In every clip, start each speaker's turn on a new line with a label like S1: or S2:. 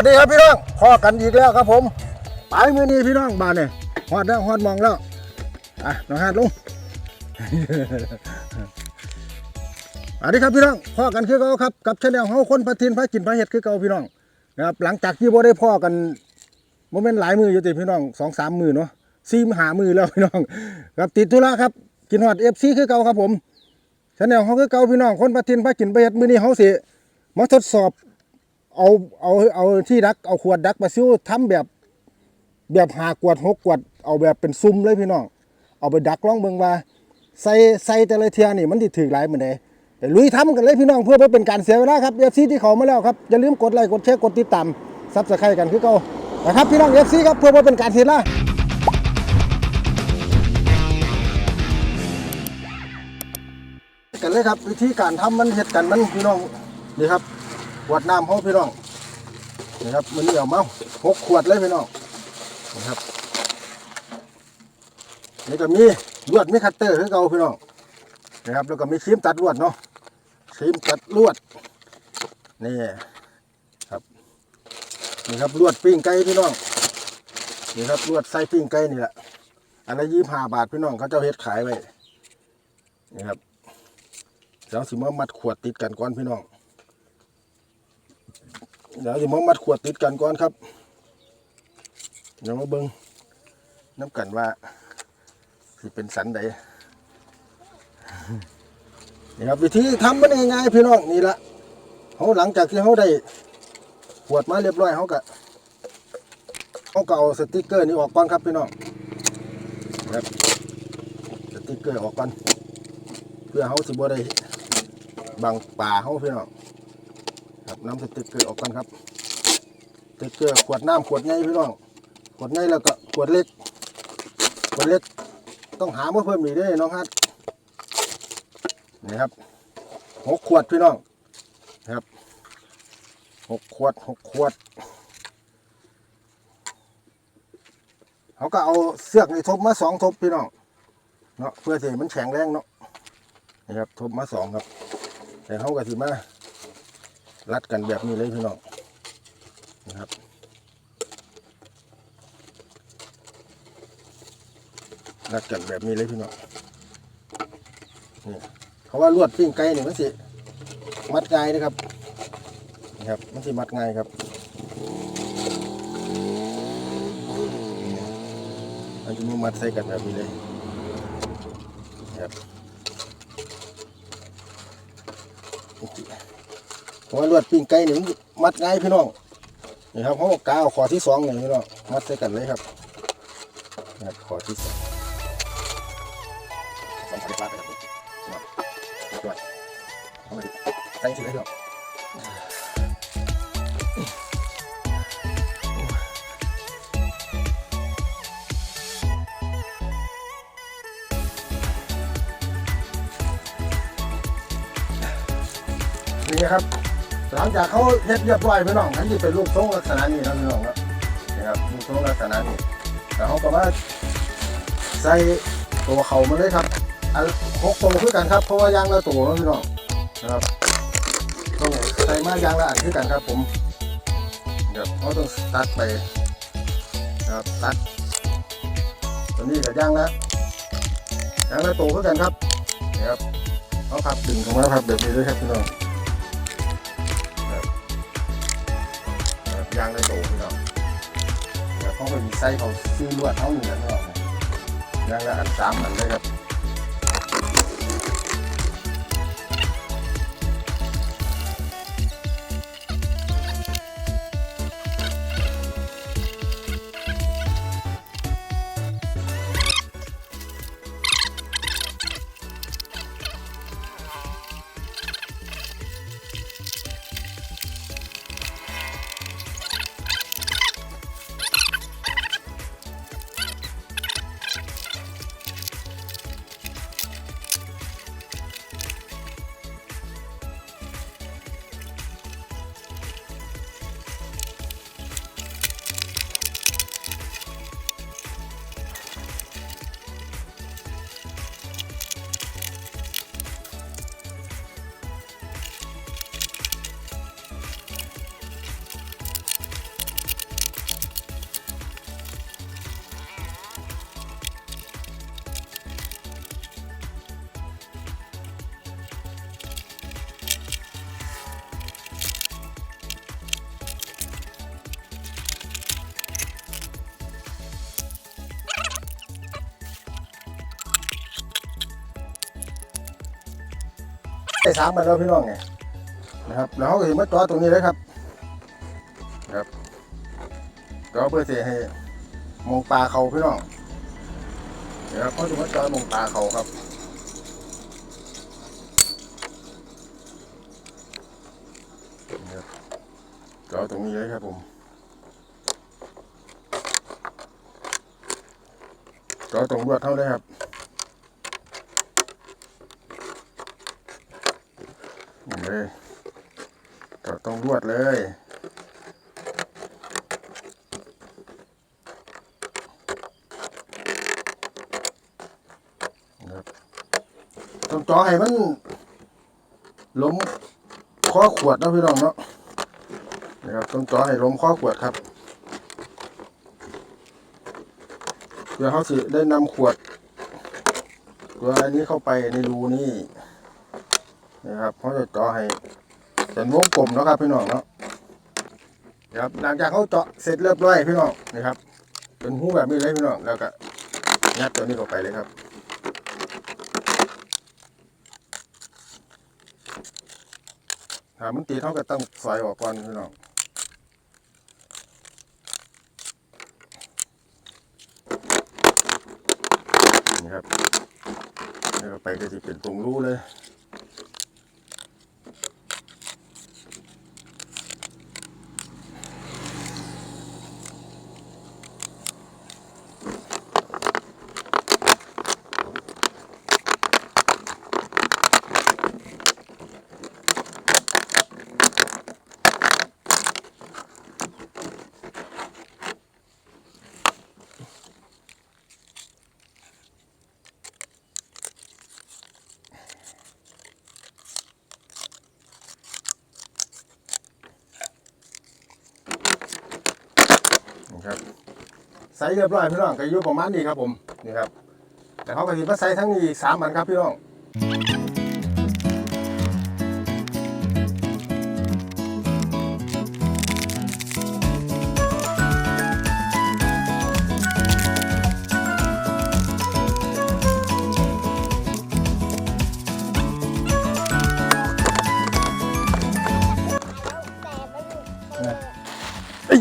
S1: สวัสดีครับพี่น้องพอกันอีกแล้วครับผมไปมือนี้พี่น้องบานเนี่ยฮอดแล้วฮอดมองแล้วอะน้องฮาดลงสวัสดีครับพี่น้องพ่อกันคือเก่าครับกับชาแนลเฮาคนพัทินพระกินพระเห็ดคือเก่าพี่น้องนะครับหลังจากที่บ่ได้พ่อกันโมเมนต์หลายมืออยู่ติพี่น้องสองสามมือเนาะซีมหามือแล้วพี่น้องครับติดธุระครับกินฮอดเอฟซีคือเก่าครับผมชาแนลเฮาคือเก่าพี่น้องคนพัทินพระกินพระเห็ดมือนี้เฮาสิมาทดสอบ เอาเอาเอาที่ดักเอาขวดดักปลาซิวทำแบบ แบบหากวดหกกวด เอาแบบเป็นซุ่มเลยพี่น้อง เอาไปดักล่องเบิงว่าใส่ใส่แต่ละเทียนี่มันติถือหลายเหมือนใดแต่ลุยทำกันเลยพี่น้องเพื่อบ่เป็นการเสียเวลาครับเอฟซีที่เขามาแล้วครับอย่าลืมกดไลค์กดแชร์กดติดตามซับสไครต์กันคือเก่านะครับพี่น้องเอฟซีครับเพื่อบ่เป็นการเสียเวลากันเลยครับวิธีการทำมันเห็ดกันมันพี่น้องนี่ครับ วดน้ำเขาพี่น้องนี่ครับมันนี่เอามาหกขวดเลยพี่น้องนะครับนี่ก็มีลวดมีคัตเตอร์คือเก่าพี่น้องนะครับแล้วก็มีครีมตัดลวดเนาะครีมตัดลวดนี่ครับนี่ครับลวดปิ้งไก่พี่น้องนี่ครับลวดใส่ปิ้งไก่นี่แหละอันละยี่ห้าบาทพี่น้องเขาเจ้าเฮ็ดขายไว้นี่ครับเดี๋ยวสิมามัดขวดติดกันก่อนพี่น้อง เดี๋ยวจะมามัดขวดติดกันก่อนครับเดี๋ยวมาเบิ้งน้ำกันว่าสิเป็นสันใดนี่ครับวิธีทำมันง่ายๆพี่น้องนี่ละเขาหลังจากที่เขาได้ขวดมาเรียบร้อยเขาก็เขาก็เอาสติกเกอร์นี้ออกก่อนครับพี่น้องครับสติกเกอร์ออกก่อนเพื่อเขาสิบ่ได้บังป่าเขาพี่น้อง ครับน้ำสติ๊กเกอร์ออกกันครับติ๊กเกอร์ขวดน้ำขวดใหญ่พี่น้องขวดใหญ่แล้วก็ขวดเล็กขวดเล็ก ต้องหามาเพิ่มอีกด้วยน้องฮัทนี่ครับหกขวดพี่น้องนะครับหกขวดหกขวดเขาก็เอาเสือกในทบมาสองทบพี่น้องเนาะเพื่อที่มันแข็งแรงเนาะนี่ครับทบมาสองครับแต่เขาก็สิมา รัดกันแบบนี้เลยพี่น้องนะครับรัดกันแบบนี้เลยพี่น้องนี่เพราะว่าลวดปิ้งไก่นี่มันสิมัดง่ายนะครับนี่ครับมันสิมัดง่ายครับมันจะมามัดใส่กันแบบนี้เลยครับ เพราะว่าลวดปิ้งไก่นี่มันมัดง่ายพี่น้องนี่ครับเขาก็กาวขอที่สองนี่พี่น้องมัดใส่กันเลยครับนะครับขอที่สองสองพันบาทครับครับด้วยเอามาดิใส่สิเลยพี่น้องนี่ครับ หลังจากเขาเฮ็ดเรียบร้อยพี่น้องอันนี้เป็นรูปทรงลักษณะนี้นะพี่น้องครับนะครับรูปทรงลักษณะนี้แล้วเขาก็มาใส่ตัวเขามาเลยครับอันหกตัวคือกันครับเพราะว่ายางละตัวนะพี่น้องนะครับต้องใส่มายางละอันคือกันครับผมเดี๋ยวเขาต้องตัดไปนะครับตัดตัวนี้กับยางละยางละตัวคือกันครับนะครับเขาพับดึงออกมาพับแบบนี้เลยครับพี่น้อง ยางได้โตขึ้น้องแล้วเขาไปมีไส้ของซื้อลวดเท่าเหนือพี่น้องยางละอันสามอันเลยครับ สามมันแล้วพี่น้องไงนะครับแล้วเขาก็เห็นมาจอตรงนี้เลยครับครับจอเพื่อที่ให้มองปลาเขาพี่น้องนะครับเขาจะมาจอมองปลาเขาครับครับจอตรงนี้เลยครับผมจอตรงรวดเท่าเลยครับ เลยก็ต้องรวดเลยนะครับต้องจ่อให้มันล้มข้อขวดนะพี่น้องเนาะนะครับต้องจ่อให้ล้มข้อขวดครับเพื่อเขาสิได้นำขวดตัวอันนี้เข้าไปในรูนี่ นะครับเขาจะเจาะให้เป็นวงกลมนะครับพี่น้องเนาะนะครับหลังจากเขาเจาะเสร็จเรียบร้อยพี่น้องนะครับเป็นหูแบบนี้เลยพี่น้องแล้วก็ยัดตัวนี้ลงไปเลยครับถ้ามันตีเท่ากับต้องซอยออกก่อนพี่น้องนี่ครับแล้วไปก็จะเป็นตรงรูเลย ใส่เรียบร้อยพี่น้องก็อยู่ประมาณนี้ครับผมนี่ครับแต่เขาก็สิมาใส่ทั้งนี้อีกสามอันครับพี่น้องเอ้ย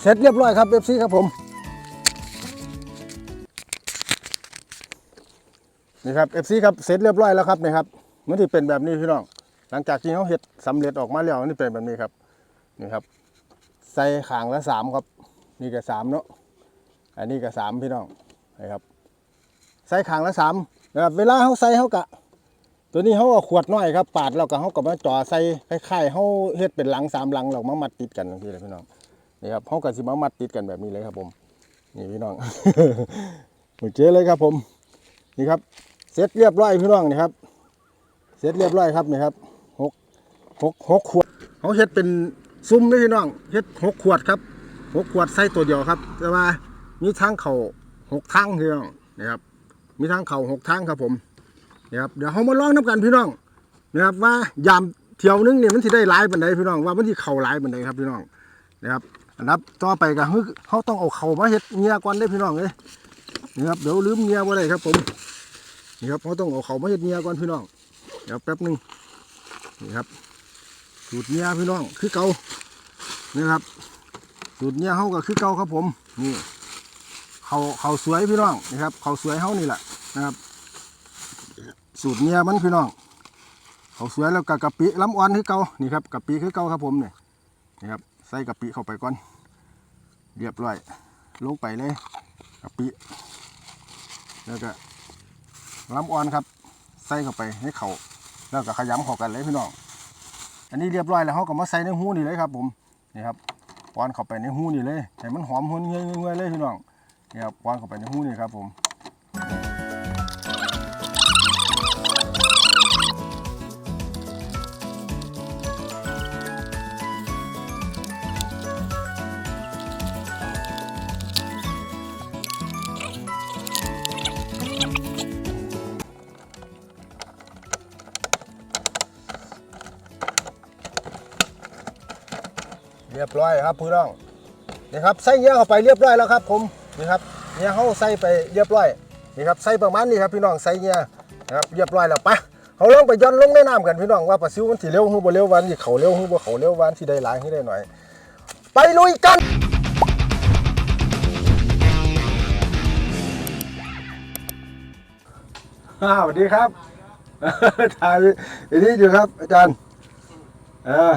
S1: เสร็จเรียบร้อยครับเบฟซี่ครับผม ครับเอฟซีครับเสร็จเรียบร้อยแล้วครับนี่ครับมันที่เป็นแบบนี้พี่น้อง หลังจากที่เขาเห็ดสำเร็จออกมาแล้วนี่เป็นแบบนี้ครับนี่ครับ ใส่ขางละสามครับ นี่ก็สามเนาะอันนี้ก็สามพี่น้องนะครับ ใส่ขางละสามนะครับเวลาเขาใส่เขากะ ตัวนี้เขาเอาขวดน้อยครับปาดแล้วก็เขาก็มาจ่อใส่คล้ายๆเขาเฮ็ดเป็นหลังสามหลังแล้วมามัดติดกันทีเลยพี่น้องนี่ครับเขาก็สิมามัดติดกันแบบนี้เลยครับผม นี่พี่น้องโอเคเลยครับผม นี่ครับ เสร็จเรียบร้อยพี่น้องนี่ครับ เสร็จเรียบร้อยครับนี่ครับหกหกหกขวดเขาเฮ็ดเป็นซุ้มเลยพี่น้องเฮ็ดหกขวดครับหกขวดใส่ตัวเดียวครับ แต่ว่ามีทางเข่าหกทางพี่น้องนะครับ มีทางเข่าหกทางครับผมนะครับเดี๋ยวเขามาลองน้ำกันพี่น้องนะครับว่ายามเที่ยวนึงเนี่ยมันสิได้หลายปันใดพี่น้องว่ามันสิเข่าหลายปันใดครับพี่น้องนะครับอันดับต่อไปก็คือเขาต้องเอาเข่ามาเฮ็ดเงียก่อนได้พี่น้องเลยนะครับเดี๋ยวลืมเงียบ่ได้ครับผม นี่ครับเขาต้องเอาเขามาเฮ็ดเนียก่อนพี่น้อง เดี๋ยวแป๊บหนึ่งนี่ครับสูตรเนียพี่น้องคือเกานี่ครับสูตรเนียเขาก็คือเกาครับผม นี่เขาเขาสวยพี่น้องนี่ครับเขาสวยเขานี่แหละนะครับ สูตรเนียมันพี่น้องเขาสวยแล้วกับกะปิล้ำอ่อนคือเกานี่ครับกะปิคือเกาครับผมเนี่ยนี่ครับใส่กะปิเข้าไปก่อน เรียบร้อยลงไปเลยกะปิแล้วก็ ล้ำอ่อนครับ ใส่เข้าไปให้เขาแล้วก็ขยำเข้ากันเลยพี่น้อง อันนี้เรียบร้อยแล้วเขาก็มาใส่ในหูนี่เลยครับ ผม นี่ครับป้อนเข้าไปในหูนี่เลยให้มันหอมหุ่นเงยเงยเลยพี่น้อง นี่ครับป้อนเข้าไปในหูนี่ครับ ผม ครับพี่น้องนี่ครับใส่เงี้ยเข้าไปเรียบร้อยแล้วครับ ผมนี่ครับเงี้ยเขาใส่ไปเรียบร้อยนี่ครับใส่ประมาณนี้ครับพี่น้องใส่เงี้ยนะครับเรียบร้อยแล้วปะเขาลองไปย้อนลงในน้ำกันพี่น้องว่าปลาซิวมันสิเร็วหรือบ่เร็ววันสิเขาเร็วหรือบ่เขาเร็ววันสิได้หลายหรือได้หน่อย ไปลุยกันอ้าวสวัสดีครับถ่ายอันนี้อยู่ครับ อาจารย์เออ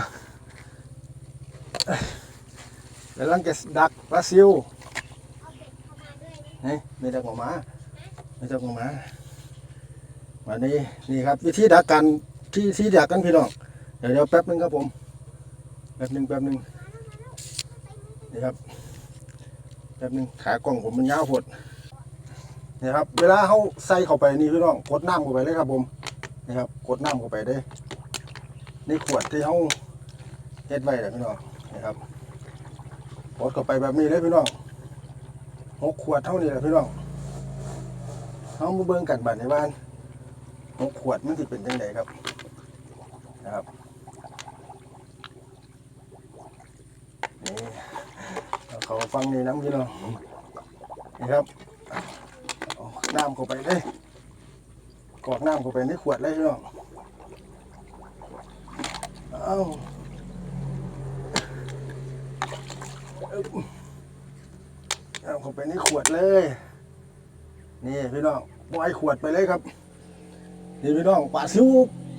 S1: กำลังจะดักปลาซิวนี่ไม่ดักออกมาไม่ดักออกมาวันนี้นี่ครับ วิธีดักกันที่ที่ดักกันพี่น้องเดี๋ยวเดี๋ยวแป๊บนึงครับผม แป๊บนึงแป๊บนึงนี่ครับแป๊บนึงขากล่องผมมันยาวหดนี่ครับ เวลาเขาใส่เข้าไปนี่พี่น้องกดน้ำเข้าไปเลยครับผมนี่ครับกดน้ำเข้าไปได้ในขวดที่เขาเฮ็ดไว้เลยพี่น้องนี่ครับ กดเข้าไปแบบนี้เลยพี่น้องหกขวดเท่านี้แหละพี่น้องเอามาเบิ่งกันบัดในบ้านหกขวดมันสิเป็นยังไงครับนะครับนี่เขาฟังนี่น้ำพี่น้องนี่ครับน้ำเข้าไปเลยกรอกน้ำเข้าไปในขวดเลยพี่น้องเอา เอาเข้าไปในขวดเลย นี่พี่น้องปล่อยขวดไปเลยครับนี่พี่น้องปลาซิว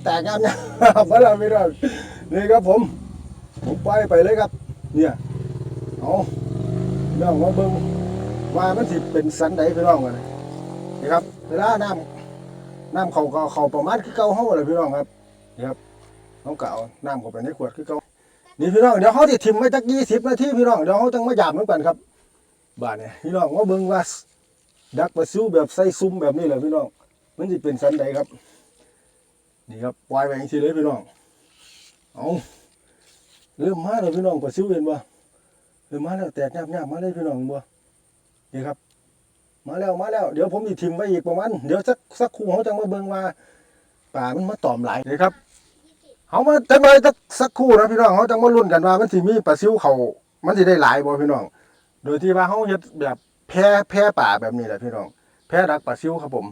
S1: แตกงามเนี่ยมาแล้วพี่น้องนี่ครับผม ผมปล่อยไปเลยครับ เนี่ยเอาพี่น้องมาเบิ่งว่ามันสิเป็นสันใดพี่น้องกันนี่ครับเวลาน้ำน้ำเขาเขาประมาณคือเก่าเฮาเลยพี่น้องครับนี่ครับน้องเก่าน้ำเข้าไปในขวดคือเก่า นี่พี่น้องเดี๋ยวเขาจะทิมไว้จักยี่สิบนาทีพี่น้องเดี๋ยวเขาจังมาหยาบเหมือนกันครับบ้านเนี่ยพี่น้องว่าเบิ่งว่าดักปลาซิวแบบใส่ซุ้มแบบนี้แหละพี่น้องมันจะเป็นสันใดครับ นี่ครับปล่อยไปอย่างนี้เลยพี่น้องเอาเริ่มมาแล้วพี่น้องปลาซิวเห็นบ่เริ่มมาแล้วแตกยาบๆมาเลยพี่น้องบ่นี่ครับ มาแล้วมาแล้วเดี๋ยวผมจะทิมไว้อีกประมาณเดี๋ยวสักสักครู่เขาจะมาเบิ่งว่าป่ามันมาตอมหลายนี่ครับ เขามาจังเลยสักสักครู่นะพี่น้องเขาจะมาลุ้นกันว่ามันสิมีปลาซิวเขามันสิได้หลายบ่พี่น้อง โดยที่ว่าเขาเฮ็ดแบบแพร่แพร่ป่าแบบนี้แหละพี่น้อง แพร่ดักปลาซิวครับผม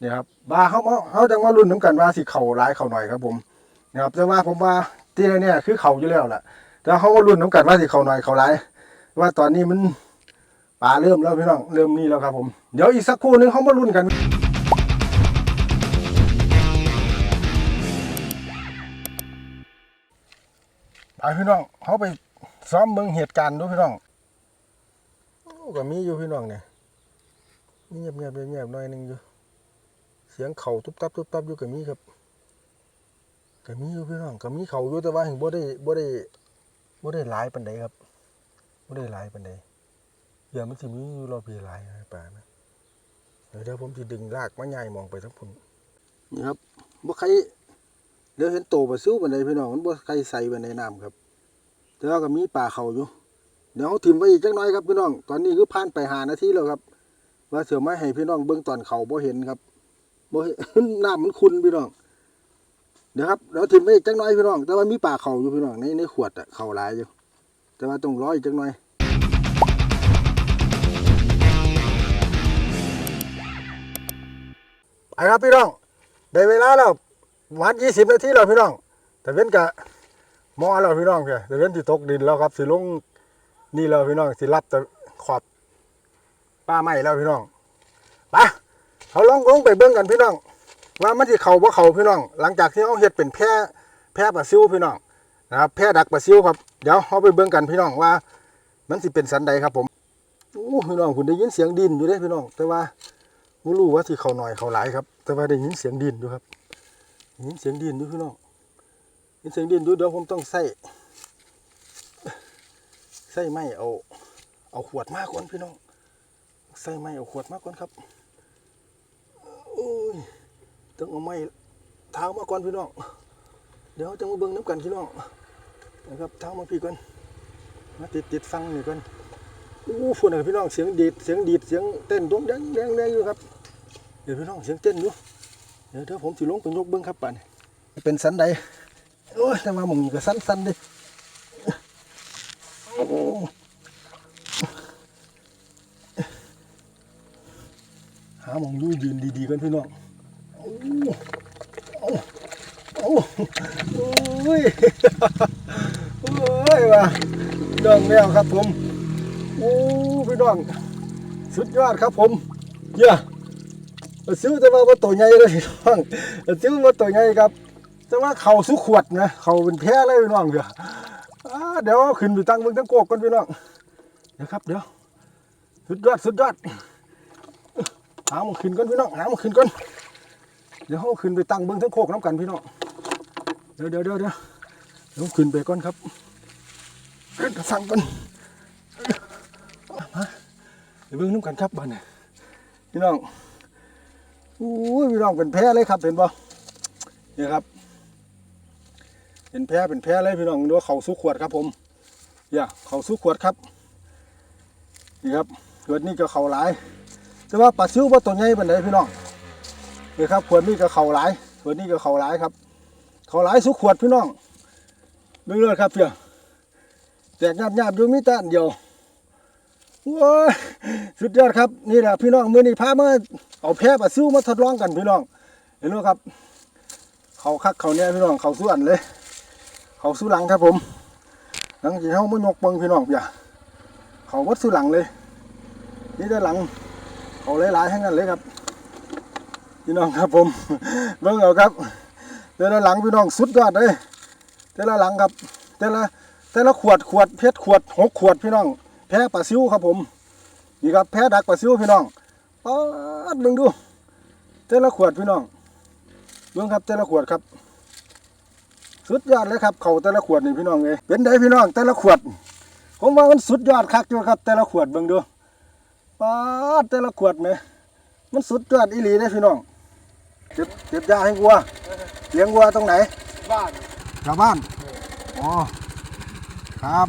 S1: นี่ครับว่าเขาเขาจังว่ารุ่นน้ำกันว่าสิเขาหลายเขาหน่อยครับผมนะครับแต่ว่าผมว่าที่เนี่ยคือเขาอยู่แล้วแหละแต่เขาก็รุ่นน้ำกันว่าสิเขาหน่อยเขาหลายว่าตอนนี้มันป่าเริ่มแล้วพี่น้องเริ่มนี่แล้วครับผมเดี๋ยวอีกสักครู่นึงเขามารุ่นกัน ไปพี่น้องเขาไปซ้อมเมืองเหตุการณ์ดูพี่น้องก็มีอยู่พี่น้องเนี่ยมีเงียบเงียบๆเงียบๆหน่อยหนึงอยู่ เสียงเข่าทุบตับทุบตับอยู่ก็มีครับก็มีอยู่พี่น้องก็มีเข่าอยู่แต่ว่าเห็นบ่ได้บ่ได้บ่ได้หลายปานใดครับบ่ได้หลายปานใดเดี๋ยวมันสิมีอยู่รอบปีหลายป่านะเดี๋ยวเดี๋ยวผมสิดึงรากมาใหญ่มองไปทั้งพุ่นนี่ครับบ่ใคร ดี๋ยวเห็นโตปลาซิวปานใดพี่น้องมันบ่ใครใส่ปานใดน้ำครับแต่ว่าก็มีป่าเขาอยู่ เดี๋ยวถิ่มไปอีกจักน่อยครับพี่น้อง ตอนนี้คือผ่านไปหานาทีแล้วครับ ว่าเสือไม้ให้พี่น้องเบื้องตอนเขาบ่เห็นครับบ่เห็นน้ำมันคุณพี่น้อง เดี๋ยวครับเดี๋ยวถิ่มไปอีกจักน่อยพี่น้อง แต่ว่ามีป่าเขาอยู่พี่น้องในในขวดอะเขาหลายอยู่ แต่ว่าต้องรออีกจักน่อยไปครับพี่น้องได้เวลาแล้ว วันยี่สิบนาทีแล้วพี่น้อง แต่เว้นกะหมอแล้วพี่น้องเลยแต่เว้นที่ตกดินแล้วครับสิลงนี่แล้วพี่น้องสิรับแต่ขอบป้าไม้แล้วพี่น้องไปเขาลองลงไปเบิ้งกันพี่น้อง ว่ามันสิเขาบ่เขาพี่น้อง หลังจากที่เขาเฮ็ดเป็นแพร่แพร่ปลาซิวพี่น้องนะครับแพร่ดักปลาซิวครับเดี๋ยวเขาไปเบิ้งกันพี่น้องว่า มันสิเป็นสันใดครับผมโอ้พี่น้องคุณได้ยินเสียงดินอยู่เด้พี่น้อง แต่ว่าไม่รู้ว่าสิเขาหน่อยเขาหลายครับ แต่ว่าได้ยินเสียงดินอยู่ครับ เสียงดินอยู่พี่น้องเสียงดินอยู่เดี๋ยวผมต้องใส่ใส่ไม้เอา เอาขวดมากก่อนพี่น้อง ใส่ไม้เอาขวดมากก่อนครับโอ้ยต้องเอาไม้เท้ามาก่อนพี่น้อง เดี๋ยวจะมาเบิ่งน้ำกันพี่น้องนะครับเท้ามาพี่ก่อนมาติดติดฟังนี่ก่อนอู้ฝุ่นนะพี่น้องเสียงดีดเสียงดีดเสียงเต้นดงแดงแดงแดงอยู่ครับเดี๋ยวพี่น้องเสียงเต้นอยู่ เดี๋ยวเดี๋ยวผมสิลงไปยกเบิ่งครับป่านนี้เป็นสันใดโอ้ยแต่ว่าหมองนี้ก็สันสันๆเดิหาหมองอยู่ยืนดีๆกันพี่น้องโอ้โอ้โอ้โอ้ยโอ้ยว่ะดองแล้วครับผมโอ้พี่น้อง สุดยอดครับผม เยี่ยม ซื้อแต่ว่าบ่ตัวใหญ่เลยพี่น้องซื้อว่าตัวใหญ่ครับ แต่ว่าเขาสุขวดนะเขาเป็นแพ้เลยพี่น้องเดี๋ยวอ่าเดี๋ยวขึ้นไปตั้งเบิ่งตั้งโกกก่อนพี่น้องเดี๋ยวครับเดี๋ยวสุดยอดสุดยอดหามันขึ้นก่อนพี่น้องหามันขึ้นก่อนเดี๋ยวเอาขึ้นไปตั้งเบิ่งทั้งโคกน้ำกันพี่น้องเดี๋ยวเดี๋ยวเดี๋ยวเดี๋ยวเดี๋ยวขึ้นไปก่อนครับเดี๋ยวสั่งก่อนมาเดี๋ยวเบิ่งน้ำกันครับบ้านเนี่ยพี่น้อง อู้ยพี่น้องเป็นแพ้เลยครับเห็นป่เนี่ยครับ เป็นแพ้เป็นแพ้เลยพี่น้องดูเขาสู้ขวดครับผมอย่าเขาสู้ขวดครับนี่ครับขวดนี้ก็เขาหลาย แต่ว่าปลาซิวว่าตัวใหญ่เป็นไดพี่น้องนี่ครับขวดนี้ก็เขาหลายขวดนี้ก็เขาหลายครับ เขาหลายสู้ขวดพี่น้องเบิ่งเลยครับเพียแตกหยาบๆอยู่มีแต่อันเดียว ว้าสุดยอดครับนี่แหละพี่น้องมื้อนี้พามาเอาแพ้ปลาซิวมาทดลองกันพี่น้องเห็นไหมครับ เขาคักเขาเนี่ยพี่น้องเขาสู้อันเลย เขาสู้หลังครับผมหลังจากเขาไม่ยกเบิงพี่น้องอย่าเขาวัดสู้หลังเลย นี่ด้านหลัง เขาหลายๆทั้งนั้นเลยครับ พี่น้องครับผมเบิ่งเอาครับแต่ละหลังพี่น้องสุดยอดเลยแต่ละหลังครับแต่ละแต่ละขวดขวดเพชรขวดหกขวดพี่น้อง แพ้ปลาซิวครับผม นี่ครับแพ้ดักปลาซิวพี่น้องป๊าดเบิ่งดูแต่ละขวดพี่น้องเบิ่งครับแต่ละขวดครับ สุดยอดเลยครับ เขาแต่ละขวดนี่พี่น้องเอ้ยเป็นไดพี่น้องแต่ละขวด ผมว่ามันสุดยอดคักอยู่ครับ แต่ละขวดเบิ่งดูป๊าดแต่ละขวดไหมมันสุดยอดอีหลีเลยพี่น้องเก็บเก็บยาให้วัวเลี้ยงวัวตรงไหน
S2: บ้าน
S1: ชาวบ้านอ๋อครับ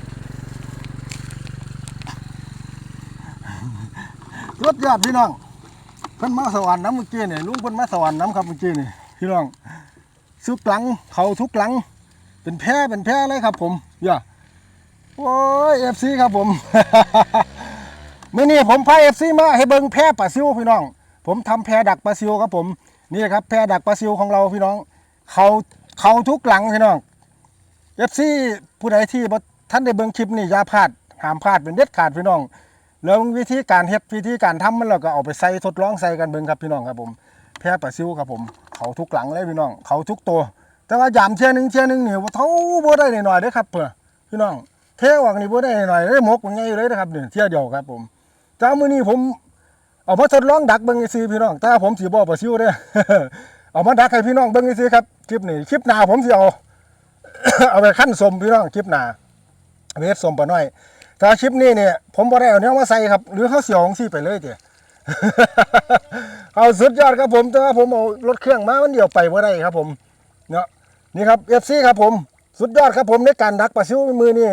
S1: สุดยอดพี่น้องเพิ่นมาสวรรค์น้ำเมื่อกี้นี่ลุงเพิ่นมาสวรรค์น้ำครับเมื่อกี้นี่พี่น้องสุกหลังเขาทุกหลัง เป็นแพ้เป็นแพ้เลยครับ ผมอย่าโอ้ยเอฟซีครับผมมื่อนี้ผมพาเอฟซีมาให้เบิ่งแพ้ปลาซิวพี่น้อง ผมทำแพดักปลาซิวครับผมนี่ครับแพดักปลาซิวของเราพี่น้อง เขาเขาทุกหลังพี่น้องเอฟซีผู้ใดที่ท่านได้เบิ่งคลิปนี่อย่าพลาดห้ามพลาดเป็นเด็ดขาดพี่น้อง แล้ววิธีการเฮ็ดวิธีการทำมันเราก็เอาไปใส่ทดลองใส่กันเบิ่งครับพี่น้องครับผมแพปลาซิวครับผม เขาทุกหลังเลยพี่น้อง เขาทุกตัว แต่ว่ายามเที่ยนึงเที่ยนึงเนี่ว่าเท่าบ่ได้หน่อยๆเด้อครับเพื่อพี่น้องเที่ยวออกนี่บ่ได้หน่อยๆเลยหมกมันไงอยู่เลยนะครับนี่เที่ยวเดียวครับผมแต่มื้อนี้ผมเอามาทดลองดักเบิ่งซื่อพี่น้องแต่ผมสิบ่ปลาซิวเด้อเอามาดักให้พี่น้องเบิ่งซื่อครับคลิปนี้คลิปหน้าผมสิเอาเอาไปขั้นสมพี่น้องคลิปหน้าเอาไปเฮ็ดสมปลาน้อย แต่คลิปนี้เนี่ยผมบ่ได้เอาเนื้อมาใส่ครับ หรือเขาเสียของซี่ไปเลยเด้เอาสุดยอดครับผมแต่ว่าผมเอารถเครื่องมามันเดียวไปบ่ได้ครับผมเนาะนี่ครับเอฟซีครับผมสุดยอดครับผมในการดักปลาซิวมือนี่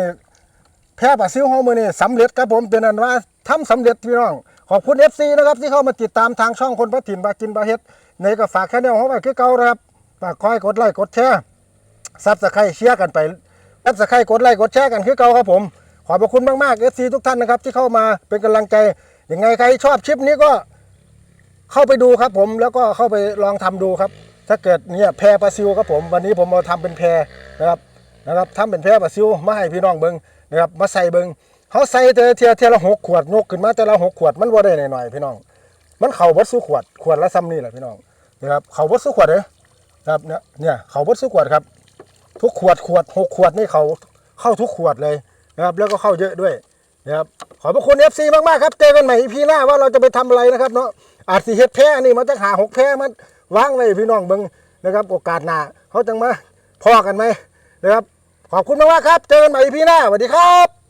S1: แพ้ปลาซิวเฮามือนี่สำเร็จครับผมเป็นอันว่าทำสำเร็จพี่น้อง ขอบคุณ FC นะครับที่เข้ามาติดตามทางช่องคนพัดถิ่นบากินบาเฮ็ดในก็ฝากแค่แนวของไปคือเก่านะครับฝากคอยกดไลค์กดแชร์ซับสไครต์เชียร์กันไปซับสไครต์กดไลค์กดแชร์กันคือเก่าครับผม ขอบพระคุณมากๆ FC ทุกท่านนะครับ ที่เข้ามาเป็นกำลังใจยังไงใครชอบคลิปนี้ก็เข้าไปดูครับผมแล้วก็เข้าไปลองทำดูครับ ถ้าเกิดเนี่ยแพรปลาซิวครับผมวันนี้ผมมาทำเป็นแพรนะครับนะครับทำเป็นแพรปลาซิวมาให้พี่น้องเบิงนะครับมาใส่เบิงเขาใส่แต่เทียเทียละหกขวดยกขึ้นมาแต่ละหกขวดมันบ่ได้หน่อยๆพี่น้อง มันเข่าบดสู้ขวดขวดละซ้ำนี่แหละพี่น้องนะครับเข่าบดสู้ขวดเลยนะครับเนี่ยเนี่ยเข่าบดสู้ขวดครับ ทุกขวดขวดหกขวดนี่เขาเข้าทุกขวดเลย นะครับแล้วก็เข้าเยอะด้วยนะครับขอบพระคุณ FC มากๆครับเจอกันใหม่พีหน้าว่าเราจะไปทำอะไรนะครับเนาะอาจสิเฮ็ดแพ้นี่มันจะหาหกแพ้มันวางไว้ให้พี่น้องเบิงนะครับ โอกาสหน้าเขาจังมาพอกันไหมนะครับขอบคุณมากๆครับ เจอกันใหม่พีหน้าสวัสดีครับ